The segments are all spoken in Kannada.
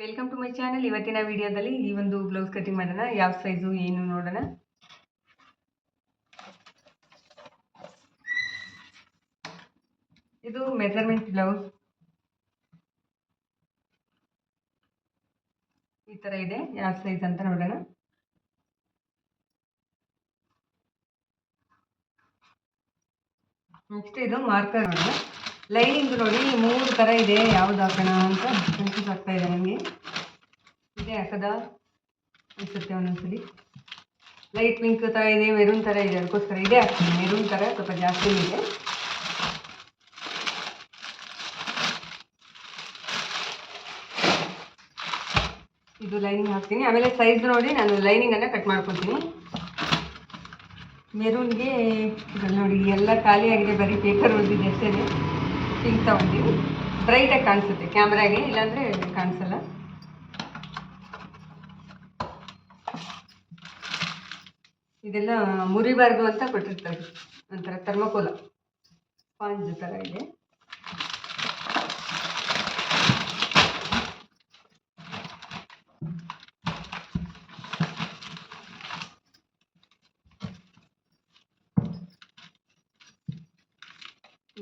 ವೆಲ್ಕಮ್ ಟು ಮೈ ಚಾನಲ್ ಇವತ್ತಿನ ವಿಡಿಯೋದಲ್ಲಿ ಈ ಒಂದು ಬ್ಲೌಸ್ ಕಟಿಂಗ್ ಮಾಡೋಣ. ಯಾವ ಸೈಜು ಏನು ನೋಡೋಣ. ಇದು ಮೆಜರ್ಮೆಂಟ್ ಬ್ಲೌಸ್ ಈ ಥರ ಇದೆ. ಯಾವ ಸೈಜ್ ಅಂತ ನೋಡೋಣ. ನೆಕ್ಸ್ಟ್ ಇದು ಮಾರ್ಕರ್ ನೋಡೋಣ. ಲೈನಿಂಗ್ ನೋಡಿ ಮೂರು ಥರ ಇದೆ, ಯಾವ್ದು ಹಾಕೋಣ ಅಂತ ಕನ್ಫ್ಯೂಸ್ ಆಗ್ತಾ ಇದೆ ನನಗೆ. ಇದೇ ಹಾಕದ? ಅನಿಸುತ್ತೆ ಒಂದೊಂದ್ಸಲಿ. ಲೈಟ್ ಪಿಂಕ್ ಥರ ಇದೆ ಮೆರೂನ್ ಥರ ಇದೆ, ಅದಕ್ಕೋಸ್ಕರ ಇದೇ ಹಾಕ್ತೀನಿ. ಮೆರೂನ್ ಥರ ಸ್ವಲ್ಪ ಜಾಸ್ತಿ ಇದೆ. ಇದು ಲೈನಿಂಗ್ ಹಾಕ್ತೀನಿ. ಆಮೇಲೆ ಸೈಜ್ ನೋಡಿ ನಾನು ಲೈನಿಂಗನ್ನು ಕಟ್ ಮಾಡ್ಕೊತೀನಿ. ಮೆರೂನ್ಗೆ ನೋಡಿ, ಎಲ್ಲ ಖಾಲಿಯಾಗಿದೆ ಬರೀ ಪೇಪರ್ ಉಳಿದಿದೆ ಅಷ್ಟೇ ಪಿಂಕ್ ತಗೊಂಡಿವಿ. ಬ್ರೈಟಾಗಿ ಕಾಣಿಸುತ್ತೆ ಕ್ಯಾಮ್ರಾಗೆ, ಇಲ್ಲಾಂದರೆ ಕಾಣಿಸಲ್ಲ. ಇದೆಲ್ಲ ಮುರಿಬಾರ್ದು ಅಂತ ಕೊಟ್ಟಿರ್ತಾರೆ. ಒಂಥರ ಥರ್ಮಕೋಲ ಸ್ಪಾಂಜ್ ಥರ ಇದೆ.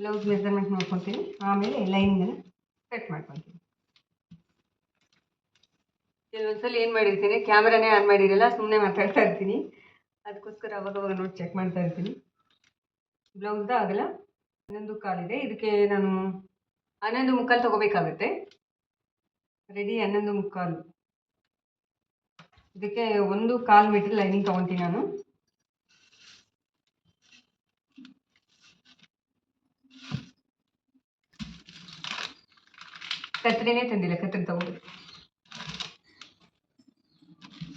ಬ್ಲೌಸ್ ಮೆಜರ್ಮೆಂಟ್ ನೋಡ್ಕೊತೀನಿ ಆಮೇಲೆ ಲೈನಿಂಗನ್ನು ಕಟ್ ಮಾಡ್ಕೊತೀನಿ. ಕೆಲವೊಂದ್ಸಲ ಏನು ಮಾಡಿರ್ತೀನಿ ಕ್ಯಾಮ್ರಾನೇ ಆನ್ ಮಾಡಿರಲ್ಲ ಸುಮ್ಮನೆ ಮಾತಾಡ್ತಾ ಇರ್ತೀನಿ. ಅದಕ್ಕೋಸ್ಕರ ಅವಾಗ ಅವಾಗ ನೋಡಿ ಚೆಕ್ ಮಾಡ್ತಾ ಇರ್ತೀನಿ. ಬ್ಲೌಸ್ದ ಆಗಲ್ಲ ಹನ್ನೊಂದು ಕಾಲಿದೆ. ಇದಕ್ಕೆ ನಾನು ಹನ್ನೊಂದು ಮುಕ್ಕಾಲು ತೊಗೋಬೇಕಾಗುತ್ತೆ. ರೆಡಿ ಹನ್ನೊಂದು ಮುಕ್ಕಾಲು. ಇದಕ್ಕೆ ಒಂದು ಕಾಲು ಮೀಟ್ರ್ ಲೈನಿಂಗ್ ತೊಗೊತೀನಿ ನಾನು. ಕತ್ರಿನೇ ತಂದಿಲ್ಲ ಕತ್ರಿ ತಗೋಬೇಕು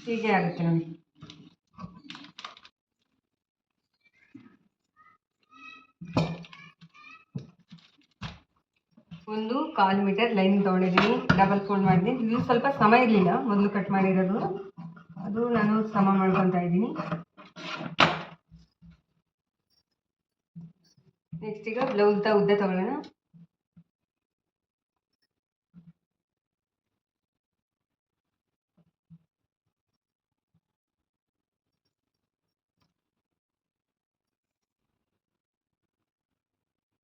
ಹೀಗೆ ಆಗುತ್ತೆ ನೋಡಿ. ಒಂದು ಕಾಲು ಮೀಟರ್ ಲೈನ್ ತೊಗೊಂಡಿದ್ದೀನಿ, ಡಬಲ್ ಫೋಲ್ಡ್ ಮಾಡಿದ್ದೀನಿ. ಇದು ಸ್ವಲ್ಪ ಸಮ ಇರಲಿಲ್ಲ, ಮೊದಲು ಕಟ್ ಮಾಡಿರೋದು. ಅದು ನಾನು ಸಮ ಮಾಡ್ಕೊತಾ ಇದ್ದೀನಿ. ನೆಕ್ಸ್ಟ್ ಈಗ ಬ್ಲೌಸ್ದ ಉದ್ದ ತಗೊಳ್ಳೋಣ.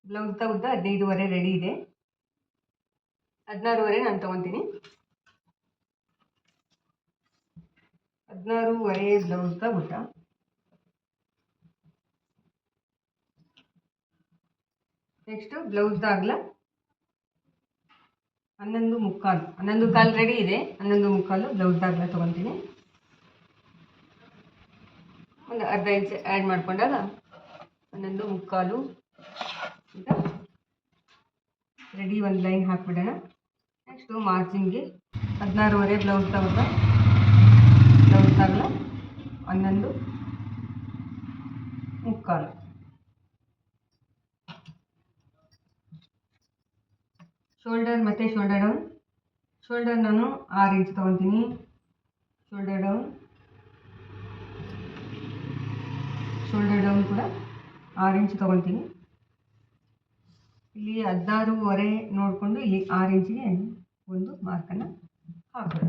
ಬ್ಲೌಸ್ದ ಉದ್ದ ಹದಿನೈದುವರೆ ರೆಡಿ ಇದೆ. ಹದಿನಾರೂವರೆ ನಾನು ತೊಗೊತೀನಿ. ಹದಿನಾರೂವರೆ ಬ್ಲೌಸ್ದ ಉದ್ದ. ನೆಕ್ಸ್ಟು ಬ್ಲೌಸ್ದ ಅಗಲ. ಹನ್ನೊಂದು ಮುಕ್ಕಾಲು. ಹನ್ನೊಂದು ಕಾಲು ರೆಡಿ ಇದೆ. ಹನ್ನೊಂದು ಮುಕ್ಕಾಲು ಬ್ಲೌಸ್ದ ಅಗಲ ತೊಗೊತೀನಿ. ಒಂದು ಅರ್ಧ ಇಂಚ್ ಆ್ಯಡ್ ಮಾಡ್ಕೊಂಡಾಗ ಹನ್ನೊಂದು ಮುಕ್ಕಾಲು ಈಗ ರೆಡಿ ಒಂದು ಲೈನ್ ಹಾಕ್ಬಿಡೋಣ ನೆಕ್ಸ್ಟು ಮಾರ್ಜಿನ್ಗೆ ಹದಿನಾರೂವರೆ ಬ್ಲೌಸ್ ತಗೊಂಡ ಬ್ಲೌಸ್ ತಗಲ ಹನ್ನೊಂದು ಮುಕ್ಕಾಲು ಶೋಲ್ಡರ್ ಮತ್ತು ಶೋಲ್ಡರ್ ಡೌನ್ ಶೋಲ್ಡರ್ ನಾನು ಆರು ಇಂಚ್ ತೊಗೊತೀನಿ ಶೋಲ್ಡರ್ ಡೌನ್ ಶೋಲ್ಡರ್ ಡೌನ್ ಕೂಡ ಆರು ಇಂಚ್ ತೊಗೊತೀನಿ ಇಲ್ಲಿ ಹದಿನಾರೂವರೆ ನೋಡಿಕೊಂಡು ಇಲ್ಲಿ ಆರು ಇಂಚಿಗೆ ಒಂದು ಮಾರ್ಕನ್ನು ಹಾಕೋಣ.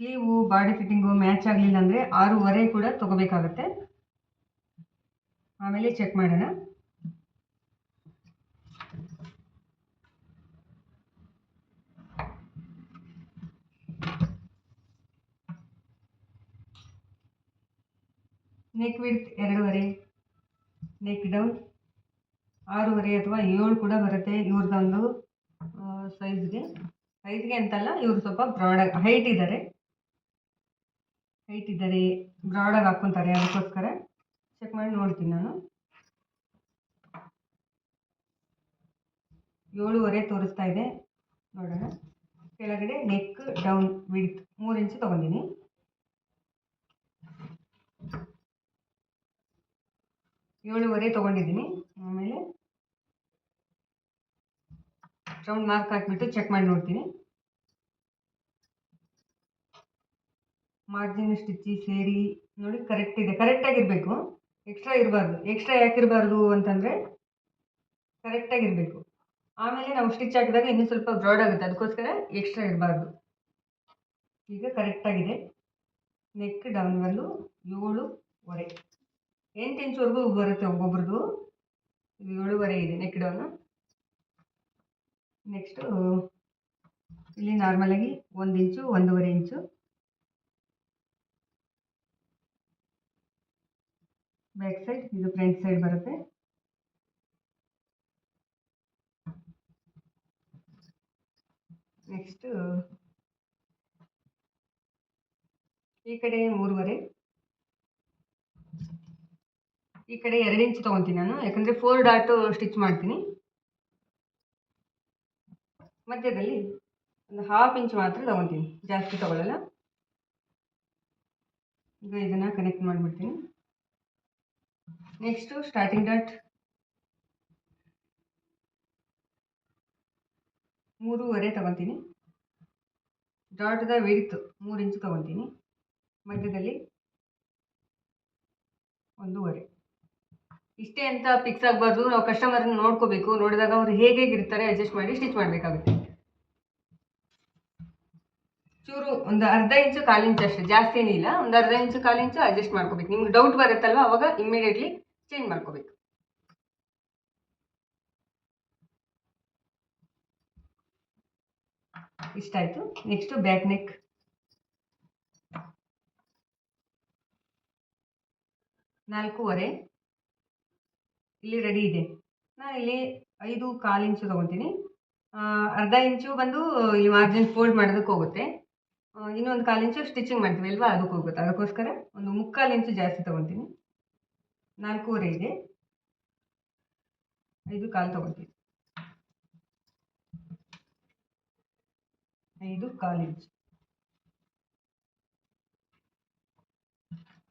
ಸ್ಲೀವು ಬಾಡಿ ಫಿಟ್ಟಿಂಗು ಮ್ಯಾಚ್ ಆಗಲಿಲ್ಲ ಅಂದರೆ ಆರೂವರೆ ಕೂಡ ತೊಗೋಬೇಕಾಗತ್ತೆ. ಆಮೇಲೆ ಚೆಕ್ ಮಾಡೋಣ. ನೆಕ್ ವಿಡ್ತ್ ಎರಡೂವರೆ. ನೆಕ್ ಡೌನ್ ಆರೂವರೆ ಅಥವಾ ಏಳು ಕೂಡ ಬರುತ್ತೆ ಇವ್ರದ್ದೊಂದು ಸೈಜ್ಗೆ ಸೈಜ್ಗೆ ಅಂತಲ್ಲ ಇವರು ಸ್ವಲ್ಪ ಬ್ರಾಡಾಗಿ ಹೈಟ್ ಇದ್ದಾರೆ. ಹೈಟ್ ಇದ್ದಾರೆ ಬ್ರಾಡಾಗಿ ಹಾಕ್ಕೊತಾರೆ ಅದಕ್ಕೋಸ್ಕರ. ಚೆಕ್ ಮಾಡಿ ನೋಡ್ತೀನಿ ನಾನು. ಏಳೂವರೆ ತೋರಿಸ್ತಾ ಇದೆ. ನೋಡೋಣ. ಕೆಳಗಡೆ ನೆಕ್ ಡೌನ್ ವಿಡ್ತ್ ಮೂರು ಇಂಚು ತೊಗೊಂಡಿನಿ. ಏಳುವರೆ ತೊಗೊಂಡಿದ್ದೀನಿ. ಆಮೇಲೆ ರೌಂಡ್ ಮಾರ್ಕ್ ಹಾಕಿಬಿಟ್ಟು ಚೆಕ್ ಮಾಡಿ ನೋಡ್ತೀನಿ. ಮಾರ್ಜಿನ್ ಸ್ಟಿಚ್ಚಿ ಸೇರಿ ನೋಡಿ ಕರೆಕ್ಟ್ ಇದೆ. ಕರೆಕ್ಟಾಗಿರಬೇಕು ಎಕ್ಸ್ಟ್ರಾ ಇರಬಾರ್ದು. ಎಕ್ಸ್ಟ್ರಾ ಯಾಕಿರಬಾರ್ದು ಅಂತಂದರೆ ಕರೆಕ್ಟಾಗಿರಬೇಕು ಆಮೇಲೆ ನಾವು ಸ್ಟಿಚ್ ಹಾಕಿದಾಗ ಇನ್ನೂ ಸ್ವಲ್ಪ ಬ್ರಾಡ್ ಆಗುತ್ತೆ. ಅದಕ್ಕೋಸ್ಕರ ಎಕ್ಸ್ಟ್ರಾ ಇರಬಾರ್ದು. ಈಗ ಕರೆಕ್ಟಾಗಿದೆ ನೆಕ್ ಡೌನ್ ಬಂದು ಏಳುವರೆ. ಎಂಟು ಇಂಚ್ವರೆಗೂ ಬರುತ್ತೆ ಒಬ್ಬೊಬ್ರದ್ದು ಇದು ಏಳುವರೆ ಇದೆ ನೆಕ್ ಡೌನು ನೆಕ್ಸ್ಟು ಇಲ್ಲಿ ನಾರ್ಮಲಾಗಿ ಒಂದು ಇಂಚು ಒಂದೂವರೆ ಇಂಚು ಬ್ಯಾಕ್ ಸೈಡ್ ಇದು ಫ್ರಂಟ್ ಸೈಡ್ ಬರುತ್ತೆ ನೆಕ್ಸ್ಟು ಈ ಕಡೆ ಮೂರುವರೆ ಈ ಕಡೆ ಎರಡು ಇಂಚ್ ತೊಗೊತೀನಿ ನಾನು, ಯಾಕಂದರೆ ಫೋರ್ ಡಾಟು ಸ್ಟಿಚ್ ಮಾಡ್ತೀನಿ. ಮಧ್ಯದಲ್ಲಿ ಒಂದು ಹಾಫ್ ಇಂಚ್ ಮಾತ್ರ ತೊಗೊತೀನಿ, ಜಾಸ್ತಿ ತೊಗೊಳ್ಳಲ್ಲ ಈಗ ಇದನ್ನು ಕನೆಕ್ಟ್ ಮಾಡಿಬಿಡ್ತೀನಿ. ನೆಕ್ಸ್ಟು ಸ್ಟಾರ್ಟಿಂಗ್ ಡಾಟ್ ಮೂರುವರೆ ತೊಗೊತೀನಿ. ಡಾಟ್ದ ವಿಡ್ತ್ ಮೂರು ಇಂಚ್ ತೊಗೊತೀನಿ. ಮಧ್ಯದಲ್ಲಿ ಒಂದೂವರೆ. ಇಷ್ಟೇ ಅಂತ ಫಿಕ್ಸ್ ಆಗಬಾರ್ದು, ನಾವು ಕಸ್ಟಮರ್ನ ನೋಡ್ಕೋಬೇಕು, ನೋಡಿದಾಗ ಅವ್ರು ಹೇಗೆ ಇರ್ತಾರೆ ಅಡ್ಜಸ್ಟ್ ಮಾಡಿ ಸ್ಟಿಚ್ ಮಾಡಬೇಕಾಗುತ್ತೆ. ಚೂರು ಒಂದು ಅರ್ಧ ಇಂಚು ಕಾಲು ಅಷ್ಟೇ, ಜಾಸ್ತಿ ಏನಿಲ್ಲ ಒಂದು ಅರ್ಧ ಇಂಚು ಕಾಲು ಇಂಚು ಅಡ್ಜಸ್ಟ್ ಮಾಡ್ಕೋಬೇಕು. ನಿಮ್ಗೆ ಡೌಟ್ ಬರುತ್ತಲ್ವ, ಅವಾಗ ಇಮಿಡಿಯೇಟ್ಲಿ ಚೇಂಜ್ ಮಾಡ್ಕೋಬೇಕು. ಇಷ್ಟಾಯಿತು ನೆಕ್ಸ್ಟು ಬ್ಯಾಕ್ ನೆಕ್ ನಾಲ್ಕೂವರೆ. ಇಲ್ಲಿ ರೆಡಿ ಇದೆ. ನಾನು ಇಲ್ಲಿ ಐದು ಕಾಲು ಇಂಚು ತೊಗೊತೀನಿ. ಅರ್ಧ ಇಂಚು ಬಂದು ಇಲ್ಲಿ ಮಾರ್ಜಿನ್ ಫೋಲ್ಡ್ ಮಾಡೋದಕ್ಕೆ ಹೋಗುತ್ತೆ. ಆ, ಇನ್ನೊಂದು ಕಾಲು ಇಂಚು ಸ್ಟಿಚಿಂಗ್ ಮಾಡ್ತೀವಿ ಅಲ್ವಾ? ಅದಕ್ಕೆ ಹೋಗುತ್ತೆ. ಅದಕ್ಕೋಸ್ಕರ ಒಂದು ಮುಕ್ಕಾಲು ಇಂಚು ಜಾಸ್ತಿ ತೊಗೊತೀನಿ. ನಾಲ್ಕೂವರೆ ಇದೆ. ಐದು ಕಾಲು ತೊಗೊತೀನಿ. ಐದು ಕಾಲು ಇಂಚು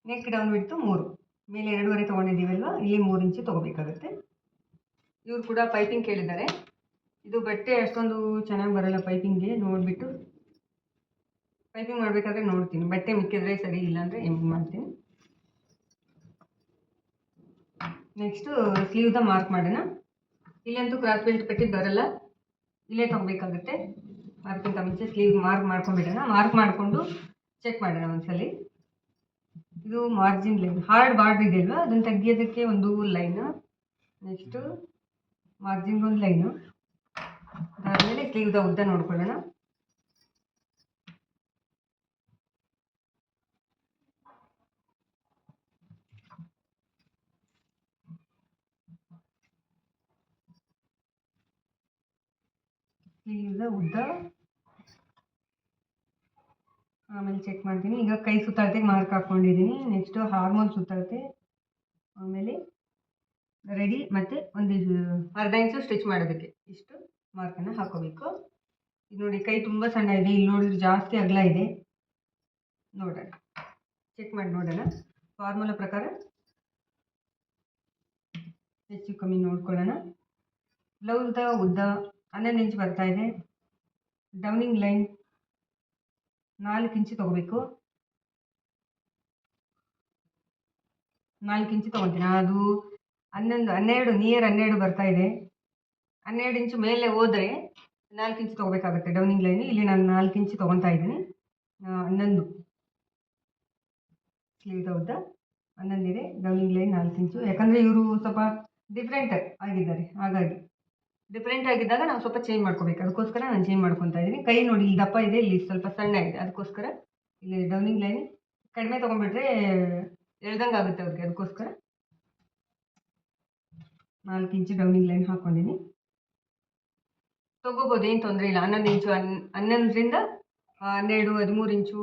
ನೆಕ್ ಡೌನ್ ಬಿಟ್ಟು ಮೂರು. ಮೇಲೆ ಎರಡೂವರೆ ತೊಗೊಂಡಿದ್ದೀವಲ್ವ? ಇಲ್ಲಿ ಮೂರು ಇಂಚು ತೊಗೋಬೇಕಾಗುತ್ತೆ. ಇವ್ರು ಕೂಡ ಪೈಪಿಂಗ್ ಕೇಳಿದ್ದಾರೆ. ಇದು ಬಟ್ಟೆ ಅಷ್ಟೊಂದು ಚೆನ್ನಾಗಿ ಬರಲ್ಲ ಪೈಪಿಂಗ್ಗೆ, ನೋಡಿಬಿಟ್ಟು ಪೈಪಿಂಗ್ ಮಾಡಬೇಕಾದ್ರೆ ನೋಡ್ತೀನಿ. ಬಟ್ಟೆ ಮಿಕ್ಕಿದ್ರೆ ಸರಿ ಇಲ್ಲಾಂದರೆ ಹೆಂಗೆ ಮಾಡ್ತೀನಿ. ನೆಕ್ಸ್ಟು ಸ್ಲೀವ್ದ ಮಾರ್ಕ್ ಮಾಡೋಣ. ಇಲ್ಲಂತೂ ಕ್ರಾಸ್ ಬೆಲ್ಟ್ ಪಟ್ಟಿ ಬರಲ್ಲ. ಇಲ್ಲೇ ತೊಗೋಬೇಕಾಗುತ್ತೆ. ಅದಕ್ಕಿಂತ ಮುಂಚೆ ಸ್ಲೀವ್ ಮಾರ್ಕ್ ಮಾಡ್ಕೊಂಡ್ಬಿಡೋಣ. ಮಾರ್ಕ್ ಮಾಡಿಕೊಂಡು ಚೆಕ್ ಮಾಡೋಣ ಒಂದ್ಸಲಿ. ಇದು ಮಾರ್ಜಿನ್ ಲೈನ್ ಹಾರ್ಡ್ ಬಾರ್ಡ್ರ್ ಇದೆ ಅಲ್ವಾ? ಅದನ್ನು ತೆಗಿಯೋದಕ್ಕೆ ಒಂದು ಲೈನ್ ನೆಕ್ಸ್ಟು ಮಾರ್ಜಿನ್ಗೆ ಒಂದು ಲೈನು ಅದಾದಮೇಲೆ ಸ್ಲೀವ್ದ ಉದ್ದ ನೋಡ್ಕೊಳ್ಳೋಣ. ಸ್ಲೀವ್ದ ಉದ್ದ. ಆಮೇಲೆ ಚೆಕ್ ಮಾಡ್ತೀನಿ. ಈಗ ಕೈ ಸುತ್ತಳತೆಗೆ ಮಾರ್ಕ್ ಹಾಕ್ಕೊಂಡಿದ್ದೀನಿ ನೆಕ್ಸ್ಟು ಹಾರ್ಮೋನ್ ಸುತ್ತಳತೆ ಆಮೇಲೆ ರೆಡಿ ಮತ್ತು ಒಂದು ಅರ್ಧ ಇಂಚು ಸ್ಟಿಚ್ ಮಾಡೋದಕ್ಕೆ ಇಷ್ಟು ಮಾರ್ಕನ್ನು ಹಾಕೋಬೇಕು ಇದು ನೋಡಿ ಕೈ ತುಂಬ ಸಣ್ಣ ಇದೆ. ಇಲ್ಲಿ ನೋಡಿದ್ರೆ ಜಾಸ್ತಿ ಅಗಲ ಇದೆ. ನೋಡೋಣ. ಚೆಕ್ ಮಾಡಿ ನೋಡೋಣ. ಫಾರ್ಮುಲಾ ಪ್ರಕಾರ ಹೆಚ್ಚು ಕಮ್ಮಿ ನೋಡ್ಕೊಳ್ಳೋಣ. ಬ್ಲೌಸ್ದ ಉದ್ದ ಹನ್ನೊಂದು ಇಂಚ್ ಬರ್ತಾ ಇದೆ. ಡೌನಿಂಗ್ ಲೈನ್ ನಾಲ್ಕು ಇಂಚು ತಗೋಬೇಕು. ನಾಲ್ಕು ಇಂಚು ತಗೊತೀನಿ. ಅದು ಹನ್ನೊಂದು, ಹನ್ನೆರಡು ನಿಯರ್ ಹನ್ನೆರಡು ಬರ್ತಾ ಇದೆ. ಹನ್ನೆರಡು ಇಂಚು ಮೇಲೆ ಹೋದರೆ ನಾಲ್ಕು ಇಂಚು ತೊಗೋಬೇಕಾಗುತ್ತೆ ಡೌನಿಂಗ್ ಲೈನ್. ಇಲ್ಲಿ ನಾನು ನಾಲ್ಕು ಇಂಚು ತೊಗೊತಾ ಇದ್ದೀನಿ. ಹನ್ನೊಂದು. ಸ್ಲೀವ್ ಉದ್ದ ಹನ್ನೊಂದಿದೆ, ಡೌನಿಂಗ್ ಲೈನ್ ನಾಲ್ಕು ಇಂಚು. ಯಾಕಂದರೆ ಇವರು ಸ್ವಲ್ಪ ಡಿಫ್ರೆಂಟ್ ಆಗಿದ್ದಾರೆ. ಹಾಗಾಗಿ. ಡಿಫ್ರೆಂಟ್ ಆಗಿದ್ದಾಗ ನಾವು ಸ್ವಲ್ಪ ಚೇಂಜ್ ಮಾಡ್ಕೋಬೇಕು. ಅದಕ್ಕೋಸ್ಕರ ನಾನು ಚೇಂಜ್ ಮಾಡ್ಕೊತಾ ಇದ್ದೀನಿ. ಕೈ ನೋಡಿ, ಇಲ್ಲಿ ದಪ್ಪ ಇದೆ, ಇಲ್ಲಿ ಸ್ವಲ್ಪ ಸಣ್ಣ ಇದೆ. ಅದಕ್ಕೋಸ್ಕರ ಇಲ್ಲಿ ಡೌನಿಂಗ್ ಲೈನ್ ಕಡಿಮೆ ತೊಗೊಂಡ್ಬಿಟ್ರೆ ಎಳ್ದಂಗೆ ಆಗುತ್ತೆ ಅವ್ರಿಗೆ. ಅದಕ್ಕೋಸ್ಕರ ನಾಲ್ಕು ಇಂಚು ಡೌನಿಂಗ್ ಲೈನ್ ಹಾಕ್ಕೊಂಡಿನಿ ತೊಗೋಬೋದು, ಏನು ತೊಂದರೆ ಇಲ್ಲ. ಹನ್ನೊಂದು ಇಂಚು, ಹನ್, ಹನ್ನೊಂದರಿಂದ ಹನ್ನೆರಡು, ಹದಿಮೂರು ಇಂಚು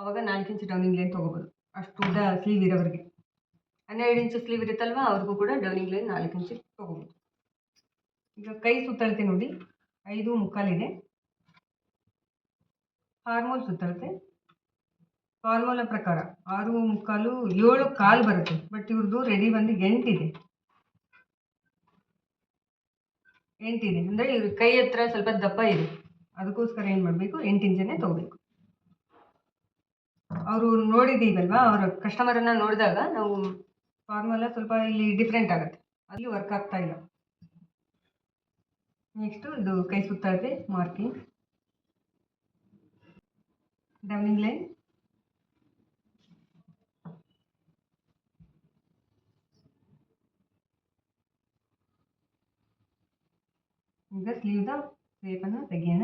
ಅವಾಗ ನಾಲ್ಕು ಇಂಚು ಡೌನಿಂಗ್ ಲೈನ್ ತೊಗೋಬೋದು. ಅಷ್ಟು ಉದ್ದ ಸ್ಲೀವ್ ಇರೋವ್ರಿಗೆ. ಹನ್ನೆರಡು ಇಂಚು ಸ್ಲೀವ್ ಇರುತ್ತಲ್ವ, ಅವ್ರಿಗೂ ಕೂಡ ಡೌನಿಂಗ್ ಲೈನ್ ನಾಲ್ಕು ಇಂಚು ತೊಗೋಬೋದು. ಈಗ ಕೈ ಸುತ್ತಳತೆ ನೋಡಿ. ಐದು ಮುಕ್ಕಾಲಿದೆ ಹಾರ್ಮೋಲ್ ಸುತ್ತಳತೆ. ಫಾರ್ಮುಲಾ ಪ್ರಕಾರ ಆರು ಮುಕ್ಕಾಲು ಏಳು ಕಾಲು ಬರುತ್ತೆ. ಬಟ್ ಇವ್ರದ್ದು ರೆಡಿ ಬಂದು ಎಂಟಿದೆ ಎಂಟಿದೆ ಅಂದರೆ ಇವ್ರ ಕೈ ಹತ್ರ ಸ್ವಲ್ಪ ದಪ್ಪ ಇದೆ. ಅದಕ್ಕೋಸ್ಕರ ಏನು ಮಾಡಬೇಕು? ಎಂಟು ಇಂಚನ್ನೇ ತೊಗೋಬೇಕು. ಅವರು ನೋಡಿದ್ದೀವಲ್ವಾ ಅವರ ಕಸ್ಟಮರನ್ನು ನೋಡಿದಾಗ ನಾವು ಫಾರ್ಮುಲಾ ಸ್ವಲ್ಪ ಇಲ್ಲಿ ಡಿಫ್ರೆಂಟ್ ಆಗುತ್ತೆ. ಅಲ್ಲಿ ವರ್ಕ್ ಆಗ್ತಾ ಇಲ್ಲ. ನೆಕ್ಸ್ಟು ಇದು ಕೈ ಸುತ್ತಾಳತೆ ಮಾರ್ಕಿಂಗ್ ಡೌನಿಂಗ್ ಲೈನ್ ಈಗ ಸ್ಲೀವ್ದ ರೇಪನ್ನು ತೆಗಿಯೋಣ.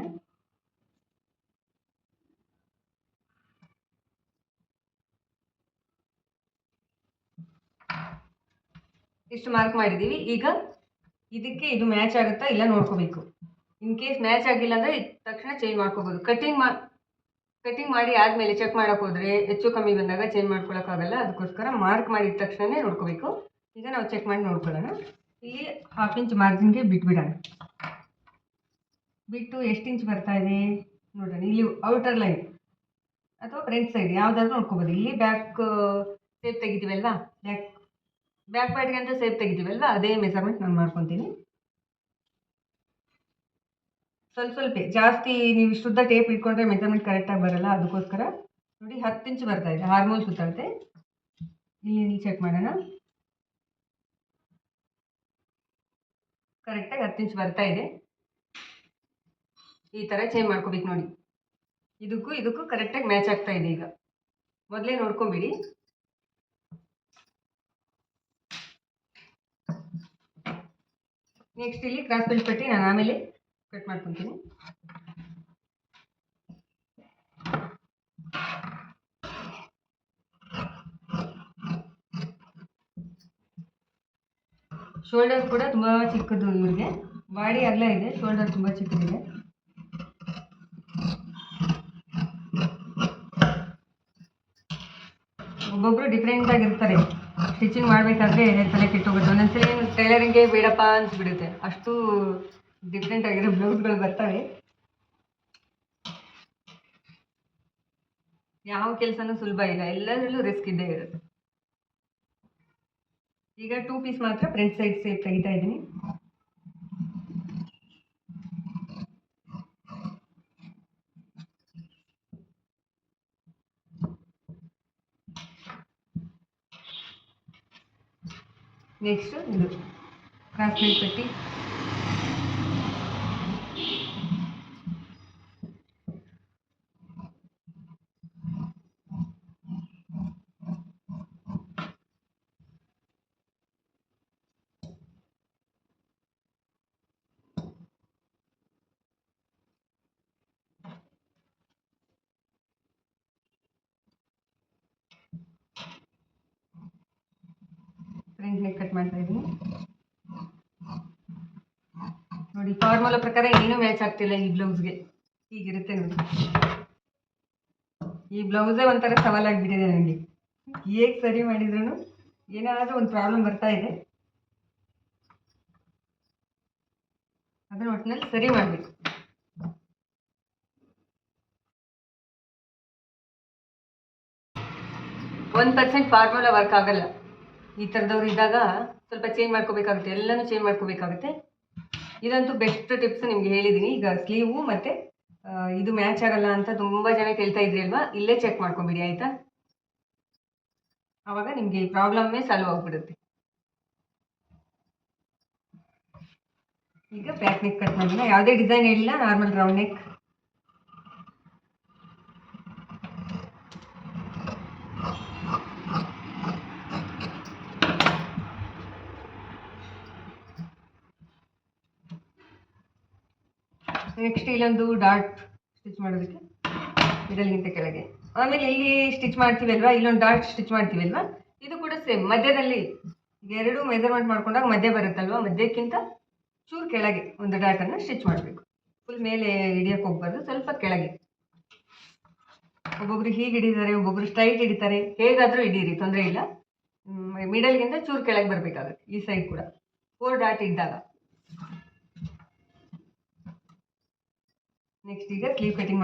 ಇಷ್ಟು ಮಾರ್ಕ್ ಮಾಡಿದ್ದೀವಿ. ಈಗ ಇದಕ್ಕೆ ಇದು ಮ್ಯಾಚ್ ಆಗುತ್ತಾ ಇಲ್ಲ ನೋಡ್ಕೋಬೇಕು. ಇನ್ ಕೇಸ್ ಮ್ಯಾಚ್ ಆಗಿಲ್ಲ ಅಂದರೆ ತಕ್ಷಣ ಚೇಂಜ್ ಮಾಡ್ಕೋಬೋದು. ಕಟಿಂಗ್ ಮಾ ಕಟಿಂಗ್ ಮಾಡಿ ಆದಮೇಲೆ ಚೆಕ್ ಮಾಡೋಕೆ ಹೋದರೆ ಹೆಚ್ಚು ಕಮ್ಮಿ ಬಂದಾಗ ಚೇಂಜ್ ಮಾಡ್ಕೊಳಕ್ಕಾಗಲ್ಲ ಅದಕ್ಕೋಸ್ಕರ ಮಾರ್ಕ್ ಮಾಡಿದ ತಕ್ಷಣವೇ ನೋಡ್ಕೋಬೇಕು. ಈಗ ನಾವು ಚೆಕ್ ಮಾಡಿ ನೋಡ್ಕೊಳ್ಳೋಣ. ಇಲ್ಲಿ ಹಾಫ್ ಇಂಚ್ ಮಾರ್ಜಿನ್ಗೆ ಬಿಟ್ಬಿಡೋಣ. ಬಿಟ್ಟು ಎಷ್ಟು ಇಂಚ್ ಬರ್ತಾ ಇದೆ? ನೋಡೋಣ. ಇಲ್ಲಿ ಔಟರ್ ಲೈನ್ ಅಥವಾ ಫ್ರಂಟ್ ಸೈಡ್ ಯಾವುದಾದ್ರೂ ನೋಡ್ಕೋಬೋದು. ಇಲ್ಲಿ ಬ್ಯಾಕ್ ಸೇಪ್ ತೆಗಿತೀವಲ್ವಾ? ಬ್ಯಾಕ್ ಬ್ಯಾಕ್ ಪಾರ್ಟ್ಗೆ ಅಂತ ಸೇಪ್ ತೆಗಿತೀವಲ್ಲ ಅದೇ ಮೆಸರ್ಮೆಂಟ್ ನಾನು ಮಾಡ್ಕೊತೀನಿ. ಸ್ವಲ್ಪ ಸ್ವಲ್ಪ ಜಾಸ್ತಿ ನೀವು ಶುದ್ಧ ಟೇಪ್ ಇಟ್ಕೊಂಡ್ರೆ ಮೆಸರ್ಮೆಂಟ್ ಕರೆಕ್ಟಾಗಿ ಬರಲ್ಲ, ಅದಕ್ಕೋಸ್ಕರ ನೋಡಿ ಹತ್ತು ಇಂಚ್ ಬರ್ತಾ ಇದೆ ಹಾರ್ಮೋನ್ ಸುತ್ತಳತೆ. ಇಲ್ಲಿ ಇಲ್ಲಿ ಚೆಕ್ ಮಾಡೋಣ. ಕರೆಕ್ಟಾಗಿ ಹತ್ತು ಇಂಚ್ ಬರ್ತಾ ಇದೆ. ಈ ಥರ ಚೇಂಜ್ ಮಾಡ್ಕೋಬೇಕು ನೋಡಿ. ಇದಕ್ಕೂ ಇದಕ್ಕೂ ಕರೆಕ್ಟಾಗಿ ಮ್ಯಾಚ್ ಆಗ್ತಾ ಇದೆ ಈಗ. ಮೊದಲೇ ನೋಡ್ಕೊಂಬಿಡಿ. ನೆಕ್ಸ್ಟ್ ಇಲ್ಲಿ ಕ್ರಾಸ್ ಬೆಲ್ಟ್ ಪಟ್ಟಿ ನಾನು ಆಮೇಲೆ ಕಟ್ ಮಾಡ್ಕೊತೀನಿ. ಶೋಲ್ಡರ್ ಕೂಡ ತುಂಬ ಚಿಕ್ಕದು ಇವ್ರಿಗೆ. ಬಾಡಿ ಅಗಲ ಇದೆ ಶೋಲ್ಡರ್ ತುಂಬ ಚಿಕ್ಕದಿದೆ. ಒಬ್ಬೊಬ್ರು ಡಿಫ್ರೆಂಟ್ ಆಗಿರ್ತಾರೆ ಸ್ಟಿಚಿಂಗ್ ಮಾಡಬೇಕಾದ್ರೆ ತಲೆ ಕೆಟ್ಟೋಗುತ್ತೆ ಒಂದೊಂದ್ಸರಿ ಏನು ಟೈಲರಿಂಗೆ ಬೇಡಪ್ಪ ಅನ್ಸ್ಬಿಡುತ್ತೆ. ಅಷ್ಟು ಡಿಫ್ರೆಂಟ್ ಆಗಿರೋ ಬ್ಲೌಸ್ಗಳು ಬರ್ತವೆ. ಯಾವ ಕೆಲಸನೂ ಸುಲಭ ಇಲ್ಲ. ಎಲ್ಲದರಲ್ಲೂ ರಿಸ್ಕ್ ಇದ್ದೇ ಇರುತ್ತೆ. ಈಗ ಟೂ ಪೀಸ್ ಮಾತ್ರ ಫ್ರಂಟ್ ಸೈಡ್ ಸೇಫ್ ತೆಗಿತಾ ಇದ್ದೀನಿ. ನೆಕ್ಸ್ಟ್ ಇದು ಕ್ರಾಸ್ ಬೆಲ್ಟ್ ಪಟ್ಟಿ ನೆಕ್ ಕಟ್ ಮಾಡ್ತಾ ಇದ್ದೀನಿ ನೋಡಿ ಫಾರ್ಮುಲಾ ಪ್ರಕಾರ ಏನೂ ಮ್ಯಾಚ್ ಆಗ್ತಿಲ್ಲ ಈ ಬ್ಲೌಸ್ಗೆ ಹೀಗಿರುತ್ತೆ ನೋಡಿ. ಈ ಬ್ಲೌಸೇ ಒಂಥರ ಸವಾಲಾಗಿಬಿಟ್ಟಿದೆ ನನಗೆ ಹೇಗೆ ಸರಿ ಮಾಡಿದ್ರು ಏನಾದರೂ ಒಂದು ಪ್ರಾಬ್ಲಮ್ ಬರ್ತಾ ಇದೆ. ಅದನ್ನ ಒಟ್ಟಿನಲ್ಲಿ ಸರಿ ಮಾಡಬೇಕು. ಒನ್ ಪರ್ಸೆಂಟ್ ಫಾರ್ಮುಲಾ ವರ್ಕ್ ಆಗಲ್ಲ. ಈ ಥರದವ್ರು ಇದ್ದಾಗ ಸ್ವಲ್ಪ ಚೇಂಜ್ ಮಾಡ್ಕೋಬೇಕಾಗುತ್ತೆ, ಎಲ್ಲನೂ ಚೇಂಜ್ ಮಾಡ್ಕೋಬೇಕಾಗುತ್ತೆ. ಇದಂತೂ ಬೆಸ್ಟ್ ಟಿಪ್ಸ್ ನಿಮ್ಗೆ ಹೇಳಿದ್ದೀನಿ ಈಗ ಸ್ಲೀವು ಮತ್ತು ಇದು ಮ್ಯಾಚ್ ಆಗಲ್ಲ ಅಂತ ತುಂಬ ಜನ ಕೇಳ್ತಾ ಇದ್ರಿ ಅಲ್ವಾ? ಇಲ್ಲೇ ಚೆಕ್ ಮಾಡ್ಕೊಬಿಡಿ, ಆಯಿತಾ? ಆವಾಗ ನಿಮಗೆ ಈ ಪ್ರಾಬ್ಲಮ್ಮೇ ಸಾಲ್ವ್ ಆಗಿಬಿಡುತ್ತೆ. ಈಗ ಬ್ಯಾಕ್ ನೆಕ್ ಕಟ್ ಮಾಡಿಲ್ಲ ಯಾವುದೇ ಡಿಸೈನ್ ಹೇಳಿಲ್ಲ ನಾರ್ಮಲ್ ರೌಂಡ್ ನೆಕ್ ನೆಕ್ಸ್ಟ್ ಇಲ್ಲೊಂದು ಡಾಟ್ ಸ್ಟಿಚ್ ಮಾಡೋದಕ್ಕೆ ಇದರಲ್ಲಿಗಿಂತ ಕೆಳಗೆ. ಆಮೇಲೆ ಇಲ್ಲಿ ಸ್ಟಿಚ್ ಮಾಡ್ತೀವಲ್ವಾ? ಇಲ್ಲೊಂದು ಡಾಟ್ ಸ್ಟಿಚ್ ಮಾಡ್ತೀವಲ್ವಾ? ಇದು ಕೂಡ ಸೇಮ್ ಮಧ್ಯದಲ್ಲಿ ಎರಡು ಮೆಜರ್ಮೆಂಟ್ ಮಾಡ್ಕೊಂಡಾಗ ಮಧ್ಯ ಬರುತ್ತಲ್ವಾ? ಮಧ್ಯಕ್ಕಿಂತ ಚೂರು ಕೆಳಗೆ ಒಂದು ಡಾಟನ್ನು ಸ್ಟಿಚ್ ಮಾಡಬೇಕು. ಫುಲ್ ಮೇಲೆ ಹಿಡಿಯೋಕೆ ಹೋಗ್ಬಾರ್ದು, ಸ್ವಲ್ಪ ಕೆಳಗೆ. ಒಬ್ಬೊಬ್ರು ಹೀಗೆ ಹಿಡಿತಾರೆ, ಒಬ್ಬೊಬ್ರು ಸ್ಟ್ರೈಟ್ ಹಿಡಿತಾರೆ. ಹೇಗಾದರೂ ಹಿಡೀರಿ, ತೊಂದರೆ ಇಲ್ಲ. ಮಿಡಲ್ಗಿಂತ ಚೂರು ಕೆಳಗೆ ಬರಬೇಕಾಗುತ್ತೆ, ಈ ಸೈಡ್ ಕೂಡ. ಫೋರ್ ಡಾಟ್ ಇದ್ದಾಗ. ನೆಕ್ಸ್ಟ್ ಈಗ ಸ್ಲೀವ್ ಕಟಿಂಗ್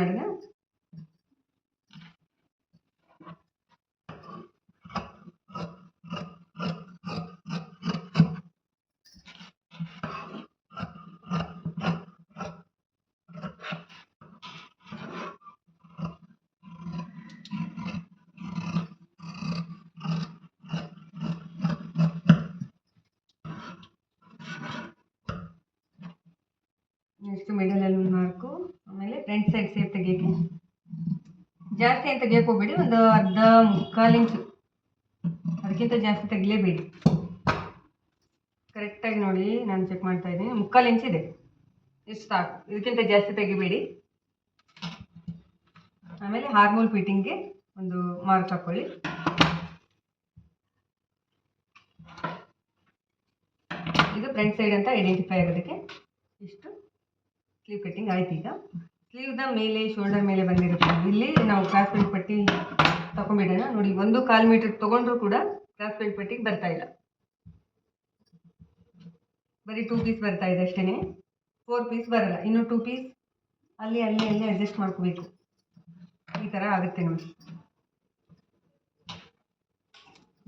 ಮಾಡೋಣ ಒಂದು ಮಾರ್ಕು ಆಮೇಲೆ ಫ್ರಂಟ್ ಸೈಡ್ ಸೇರ್ ತೆಗಿಯೋಕ್ಕೆ ಜಾಸ್ತಿ ಏನು ತೆಗಿಯೋಕೆ ಹೋಗ್ಬೇಡಿ, ಒಂದು ಅರ್ಧ ಮುಕ್ಕಾಲು ಇಂಚು. ಅದಕ್ಕಿಂತ ಜಾಸ್ತಿ ತೆಗಿಲೇಬೇಡಿ. ಕರೆಕ್ಟಾಗಿ ನೋಡಿ, ನಾನು ಚೆಕ್ ಮಾಡ್ತಾ ಇದ್ದೀನಿ. ಮುಕ್ಕಾಲು ಇದೆ. ಇಷ್ಟು ಸಾಕು. ಇದಕ್ಕಿಂತ ಜಾಸ್ತಿ ತೆಗಿಬೇಡಿ. ಆಮೇಲೆ ಹಾರ್ಮೋಲ್ ಫಿಟ್ಟಿಂಗ್ಗೆ ಒಂದು ಮಾರ್ಕ್ ಹಾಕ್ಕೊಳ್ಳಿ ಇದು ಫ್ರಂಟ್ ಸೈಡ್ ಅಂತ ಐಡೆಂಟಿಫೈ ಆಗೋದಕ್ಕೆ ಇಷ್ಟು. ಸ್ಲೀವ್ ಕಟ್ಟಿಂಗ್ ಆಯ್ತು ಈಗ ಸ್ಲೀವ್ನ ಮೇಲೆ ಶೋಲ್ಡರ್ ಮೇಲೆ ಬಂದಿರುತ್ತೆ. ಇಲ್ಲಿ ನಾವು ಕ್ರಾಸ್ ಬೆಲ್ಟ್ ಪಟ್ಟಿ ತಗೊಂಡ್ಬಿಡೋಣ ನೋಡಿ, ಒಂದು ಕಾಲು ಮೀಟರ್ ತೊಗೊಂಡ್ರು ಕೂಡ ಕ್ರಾಸ್ ಬೆಲ್ಟ್ ಪಟ್ಟಿಗೆ ಬರ್ತಾ ಇಲ್ಲ. ಬರೀ ಟೂ ಪೀಸ್ ಬರ್ತಾ ಇದೆ ಅಷ್ಟೇ ಫೋರ್ ಪೀಸ್ ಬರಲ್ಲ. ಇನ್ನು ಟೂ ಪೀಸ್ ಅಲ್ಲಿ ಅಲ್ಲಿ ಅಲ್ಲಿ ಅಡ್ಜಸ್ಟ್ ಮಾಡ್ಕೋಬೇಕು. ಈ ಥರ ಆಗುತ್ತೆ ನೋಡಿ